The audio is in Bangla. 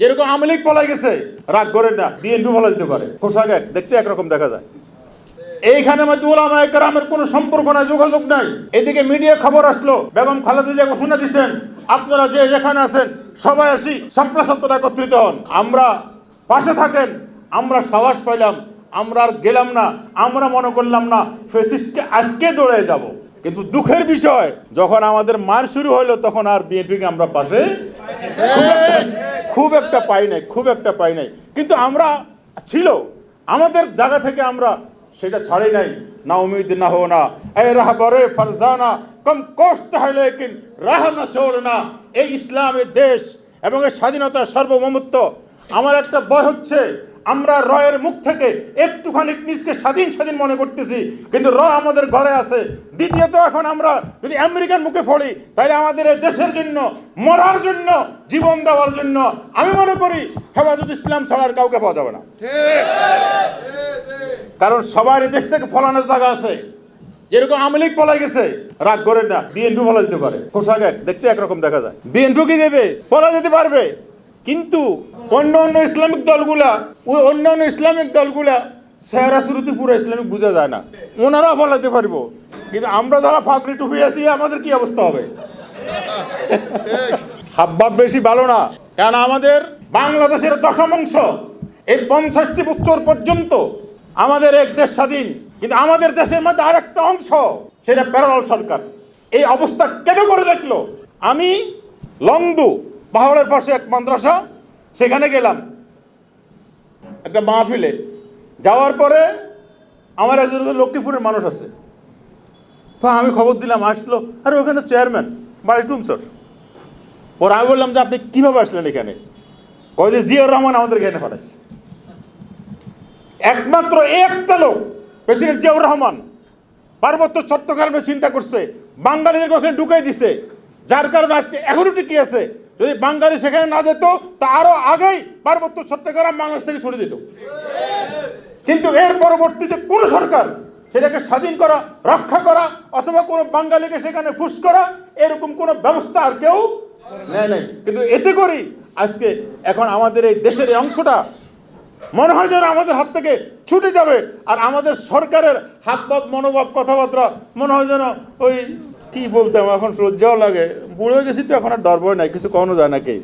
যেরকম আওয়ামী লীগ পলাই গেছে, রাগ করেন না বিএনপি পলাই যেতে পারে। পোশাক এক দেখতে একরকম দেখা যায়। এইখানে মধ্যে ওলামা একরামের কোনো সম্পর্ক নাই, যোগাযোগ নাই। এদিকে মিডিয়া খবর আসলো, বেগম খালেদা জিয়া ঘোষণা দিচ্ছেন আপনারা যে যেখানে আছেন, সবাই আসি ছাত্র ছাত্ররা একত্রিত হন। আমরা পাশে থাকেন, আমরা সাহস পাইলাম, আমরা আর গেলাম না, আমরা মনে করলাম না ফেসিস্টকে আজকে দৌড়ে যাব। কিন্তু দুঃখের বিষয়, যখন আমাদের মার শুরু হলো তখন আর বিএনপিকে আমরা পাশে খুব একটা- পাই নাই, খুব একটা পাই নাই। কিন্তু আমরা ছিল। আমাদের জায়গা থেকে আমরা সেটা ছাড়ি নাই। না উমিদ, না হো না এ রাহবরে ফারজানা, কম কষ্ট হয়, লেকিন রাহ না না। এই ইসলামের দেশ এবং এই স্বাধীনতা সার্বভৌমত্ব, আমার একটা বয় হচ্ছে। আমরা রয়ের মুখ থেকে একটুখানি নিজকে স্বাধীন স্বাধীন মনে করতেছি, কিন্তু র আমাদের ঘরে আছে। দ্বিতীয়ত এখন আমরা যদি আমেরিকান মুখে পড়ি, তাহলে আমাদের দেশের জন্য, মরার জন্য, জীবন দেওয়ার জন্য আমি মনে করি হেফাজত ইসলাম ছাড়ার কাউকে পাওয়া যাবে না। কারণ সবার দেশ থেকে ফলানোর জায়গা আছে। যেরকম আওয়ামী লীগ পলাই গেছে, রাগ করেন না, বিএনপি পলা দিতে পারে। পোশাক দেখতে একরকম দেখা যায়। বিএনপি কি দেবে? পলা যেতে পারবে। কিন্তু অন্য অন্য ইসলামিক দলগুলা ওই অন্য অন্য ইসলামিক দলগুলা সেহারা শুরুতে পুরো ইসলামিক বোঝা যায় না। ওনারাও পলাতে পারব। কিন্তু আমরা যারা ফাঁকরি টুপি আছি আমাদের কি অবস্থা হবে? হাবভাব বেশি ভালো না। কারণ আমাদের বাংলাদেশের দশম অংশ এই পঞ্চাশটি বছর পর্যন্ত আমাদের এক দেশ স্বাধীন কিন্তু আমাদের দেশের মধ্যে আরেকটা অংশ সেটা প্যারাল সরকার। এই অবস্থা কেন করে রাখল? আমি লংদু পাহাড়ের পাশে এক মাদ্রাসা, সেখানে গেলাম। একটা মাহফিলে। যাওয়ার পরে আমার একজন লক্ষ্মীপুরের মানুষ আছে। তো আমি খবর দিলাম, আসলো। আরে ওখানে চেয়ারম্যান, বাড়ি টুমসর ওর আমি বললাম যে, আপনি কীভাবে আসলেন এখানে? কয় যে, জিয়াউর রহমান আমাদের এখানে পাঠাচ্ছে একমাত্র একটা লোক, প্রেসিডেন্ট জিয়াউর রহমান, পার্বত্য চট্টগ্রামে চিন্তা করছে বাঙালিদের ওখানে ঢুকাই দিছে, যার কারণে আজকে এখনও টিকে আছে। যদি বাঙালি সেখানে না যেত, তা আরও আগেই পার্বত্য চট্টগ্রাম বাংলাদেশ থেকে ছুটে যেত। কিন্তু এর পরবর্তীতে কোন সরকার সেটাকে স্বাধীন করা, রক্ষা করা, অথবা কোনো বাঙালিকে সেখানে ফুস করা, এরকম কোনো ব্যবস্থা আর কেউ নেয় নাই। কিন্তু এতে করি আজকে এখন আমাদের এই দেশের এই অংশটা মনে হয় যেন আমাদের হাত থেকে ছুটে যাবে, আর আমাদের সরকারের হাত ভাব মনোভাব, কথাবার্তা মনে হয় যেন ওই কি বলতাম? এখন লজ্জাও লাগে। বুড়ো গেছি তো, এখন আর ডর ভয় নাই, কিছু কখনো যায় না কে?